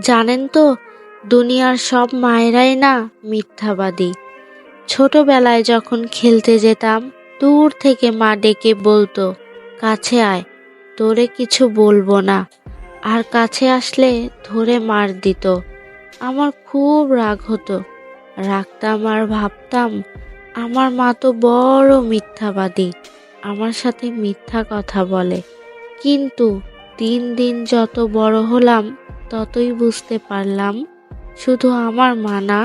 জানেন তো, দুনিয়ার সব মায়েরাই না মিথ্যাবাদী। ছোটবেলায় যখন খেলতে যেতাম, দূর থেকে মা ডেকে বলতো, কাছে আয়, তোরে কিছু বলব না। আর কাছে আসলে ধরে মার দিত। আমার খুব রাগ হতো। রাগতাম আর ভাবতাম, আমার মা তো বড় মিথ্যাবাদী, আমার সাথে মিথ্যা কথা বলে। কিন্তু দিন দিন যত বড় হলাম ততই বুঝতে পারলাম, শুধু আমার মা না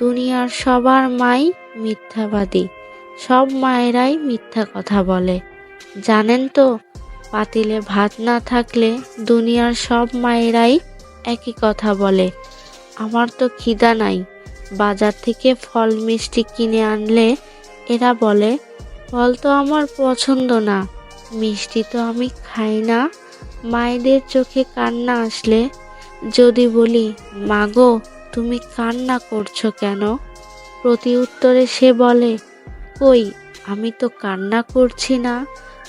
দুনিয়ার সবার মাই মিথ্যাবাদী, সব মায়েরাই মিথ্যা কথা বলে। জানেন তো, পাতিলে ভাত না থাকলে দুনিয়ার সব মায়েরাই একই কথা বলে। আমার তো খিদা নাই, বাজার থেকে ফল মিষ্টি কিনে আনলে এরা বলে, ফল তো আমার পছন্দ না, মিষ্টি তো আমি খাই না। মায়েদের চোখে কান্না আসলে যদি বলি, মাগো, তুমি কান্না করছ কেন? প্রতি উত্তরে সে বলে, কই, আমি তো কান্না করছি না।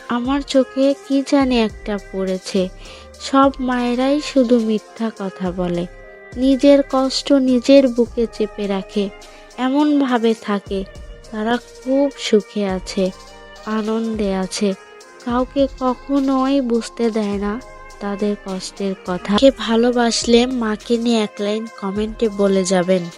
আমার চোখে কি জানি একটা পড়েছে। সব মায়েরাই শুধু মিথ্যা কথা বলে। নিজের কষ্ট নিজের বুকে চেপে রাখে। এমনভাবে থাকে। তারা খুব সুখে আছে, আনন্দে আছে। কাউকে কখনোই বুঝতে দেয় না। তাদের কষ্টের কথা। কে ভালোবাসলে মাকে নিয়ে এক লাইন কমেন্টে বলে যাবেন।